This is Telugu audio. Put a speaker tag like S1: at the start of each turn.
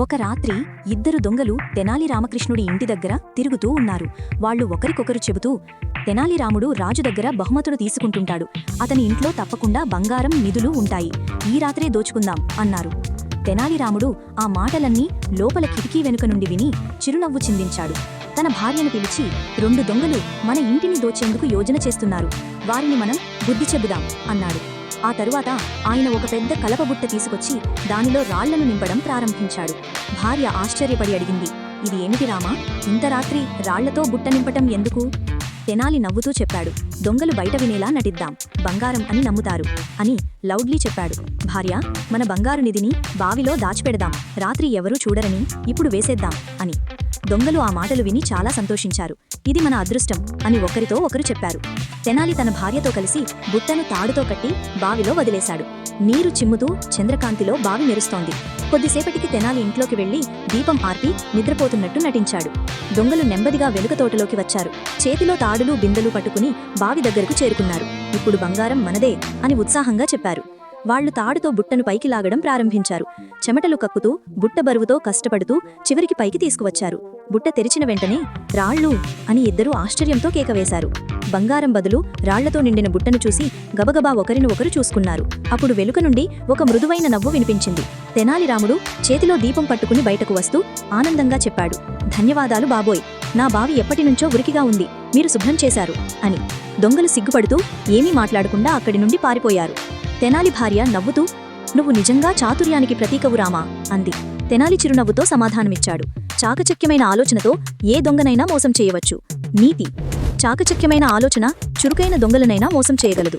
S1: ఒక రాత్రి ఇద్దరు దొంగలు తెనాలి రామకృష్ణుడి ఇంటి దగ్గర తిరుగుతూ ఉన్నారు. వాళ్ళు ఒకరికొకరు చెబుతూ తెనాలి రాముడు రాజు దగ్గర బహుమతులు తీసుకుంటుంటాడు. అతని ఇంట్లో తప్పకుండా బంగారం నిధులు ఉంటాయి. ఈ రాత్రే దోచుకుందాం అన్నారు. తెనాలి రాముడు ఆ మాటలన్నీ లోపల కిటికీ వెనుక నుండి విని చిరునవ్వు చిందించాడు. తన భార్యను పిలిచి రెండు దొంగలు మన ఇంటిని దోచేందుకు యోజన చేస్తున్నారు. వారిని మనం బుద్ధి చెబుదాం అన్నాడు. ఆ తరువాత ఆయన ఒక పెద్ద కలపబుట్ట తీసుకొచ్చి దానిలో రాళ్ళను నింపడం ప్రారంభించాడు. భార్య ఆశ్చర్యపడి అడిగింది ఇది ఏమిటి రామా? ఇంత రాత్రి రాళ్ళతో బుట్ట నింపటం ఎందుకు తెనాలి నవ్వుతూ చెప్పాడు దొంగలు బయట వినేలా నటిద్దాం బంగారం అని నమ్ముతారు అని లౌడ్లీ చెప్పాడు. భార్య మన బంగారు నిధిని బావిలో దాచిపెడదాం రాత్రి ఎవరూ చూడరని ఇప్పుడు వేసేద్దాం అని. దొంగలు ఆ మాటలు విని చాలా సంతోషించారు. ఇది మన అదృష్టం అని ఒకరితో ఒకరు చెప్పారు. తెనాలి తన భార్యతో కలిసి బుట్టను తాడుతో కట్టి బావిలో వదిలేశాడు. నీరు చిమ్ముతూ చంద్రకాంతిలో బావి మెరుస్తోంది. కొద్దిసేపటికి తెనాలి ఇంట్లోకి వెళ్ళి దీపం ఆర్పి నిద్రపోతున్నట్టు నటించాడు. దొంగలు నెమ్మదిగా వెలుక తోటలోకి వచ్చారు. చేతిలో తాడులు బిందెలు పట్టుకుని బావి దగ్గరకు చేరుకున్నారు. ఇప్పుడు బంగారం మనదే అని ఉత్సాహంగా చెప్పారు. వాళ్ళు తాడుతో బుట్టను పైకి లాగడం ప్రారంభించారు. చెమటలు కక్కుతూ బుట్ట బరువుతో కష్టపడుతూ చివరికి పైకి తీసుకువచ్చారు. బుట్ట తెరిచిన వెంటనే రాళ్ళు అని ఇద్దరూ ఆశ్చర్యంతో కేకవేశారు బంగారం బదులు రాళ్ళతో నిండిన బుట్టను చూసి గబగబా ఒకరిని ఒకరు చూసుకున్నారు. అప్పుడు వెలుక నుండి ఒక మృదువైన నవ్వు వినిపించింది. తెనాలి రాముడు చేతిలో దీపం పట్టుకుని బయటకు వస్తూ ఆనందంగా చెప్పాడు ధన్యవాదాలు బాబోయ్ నా బావి ఎప్పటినుంచో ఉరికిగా ఉంది మీరు శుభ్రం చేశారు అని. దొంగలు సిగ్గుపడుతూ ఏమీ మాట్లాడకుండా అక్కడి నుండి పారిపోయారు. తెనాలి భార్య నవ్వుతూ నువ్వు నిజంగా చాతుర్యానికి ప్రతీకవు రామా? అంది. తెనాలి చిరునవ్వుతో సమాధానమిచ్చాడు. చాకచక్యమైన ఆలోచనతో ఏ దొంగనైనా మోసం చేయవచ్చు. నీతి. చాకచక్యమైన ఆలోచన చురుకైన దొంగలనైనా మోసం చేయగలదు.